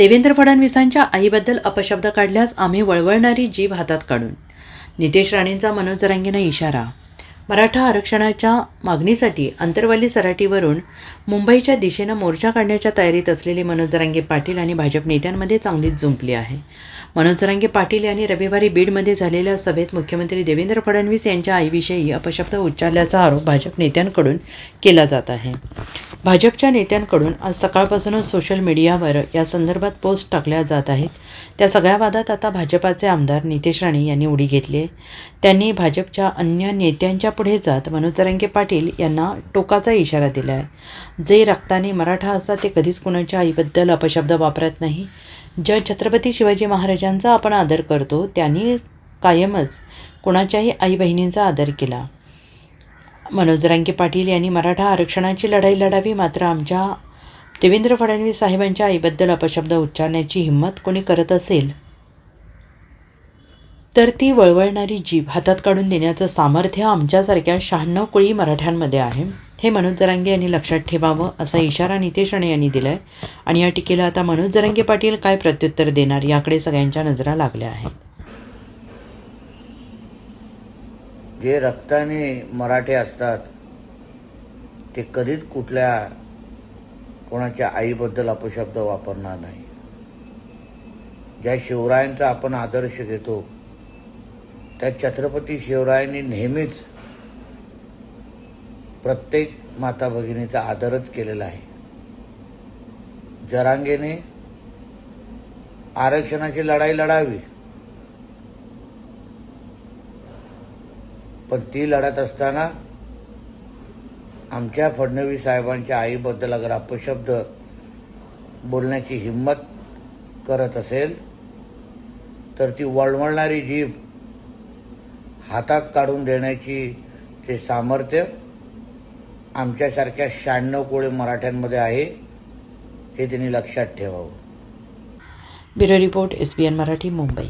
देवेंद्र फडणवीसांच्या आईबद्दल अपशब्द काढल्यास आम्ही वळवळणारी जीभ हातात काढून. नितेश राणेंचा मनोज जरांगेंना इशारा. मराठा आरक्षणाच्या मागणीसाठी अंतरवाली सराटीवरून मुंबईच्या दिशेनं मोर्चा काढण्याच्या तयारीत असलेले मनोज जरांगे पाटील आणि भाजप नेत्यांमध्ये चांगलीच जुंपली आहे. मनोज जरांगे पाटील यांनी रविवारी बीडमध्ये झालेल्या सभेत मुख्यमंत्री देवेंद्र फडणवीस यांच्या आईविषयी अपशब्द उच्चारल्याचा आरोप भाजप नेत्यांकडून केला जात आहे. भाजपच्या नेत्यांकडून आज सकाळपासूनच सोशल मीडियावर या संदर्भात पोस्ट टाकल्या जात आहेत. त्या सगळ्या वादात आता भाजपाचे आमदार नितेश राणे यांनी उडी घेतली आहे. त्यांनी भाजपच्या अन्य नेत्यांच्या पुढे जात मनोजरंगे पाटील यांना टोकाचा इशारा दिला आहे. जे रक्ताने मराठा असतात ते कधीच कुणाच्या आईबद्दल अपशब्द वापरत नाही. ज्या छत्रपती शिवाजी महाराजांचा आपण आदर करतो त्यांनी कायमच कुणाच्याही आई बहिणींचा आदर केला. मनोज रांगे पाटील यांनी मराठा आरक्षणाची लढाई लढावी मात्र आमच्या देवेंद्र फडणवीस साहेबांच्या आईबद्दल अपशब्द उच्चारण्याची हिंमत कोणी करत असेल? तर ती वळवळणारी जीभ हातात काढून देण्याचं सामर्थ्य आमच्यासारख्या शहाण्णव कुळी मराठ्यांमध्ये आहे. हे मनोज जरांगे यांनी लक्षात ठेवावं असा इशारा नितेश राणे यांनी दिला आहे आणि या टीकेला आता मनोज जरांगे पाटील काय प्रत्युत्तर देणार याकडे सगळ्यांच्या नजरा लागल्या आहेत. जे रक्ताने मराठे असतात ते कधीच कुठल्या कोणाच्या आईबद्दल अपशब्द वापरणार नाही. ज्या शिवरायांचा आपण आदर्श घेतो त्या छत्रपती शिवरायांनी नेहमीच प्रत्येक माता भगिनीचा आदरच केलेला आहे. जरांगेने आरक्षणाची लढाई लढावी. पण ती लढत असताना आमच्या फडणवीस साहेबांच्या आईबद्दल अगर अपशब्द बोलण्याची हिंमत करत असेल तर ती वळवळणारी जीभ हातात काढून देण्याची ते सामर्थ्य आमच्यासारख्या शहाण्णव कोळी मराठ्यांमध्ये आहे हे त्यांनी लक्षात ठेवावं. Bureau report S B N Marathi Mumbai.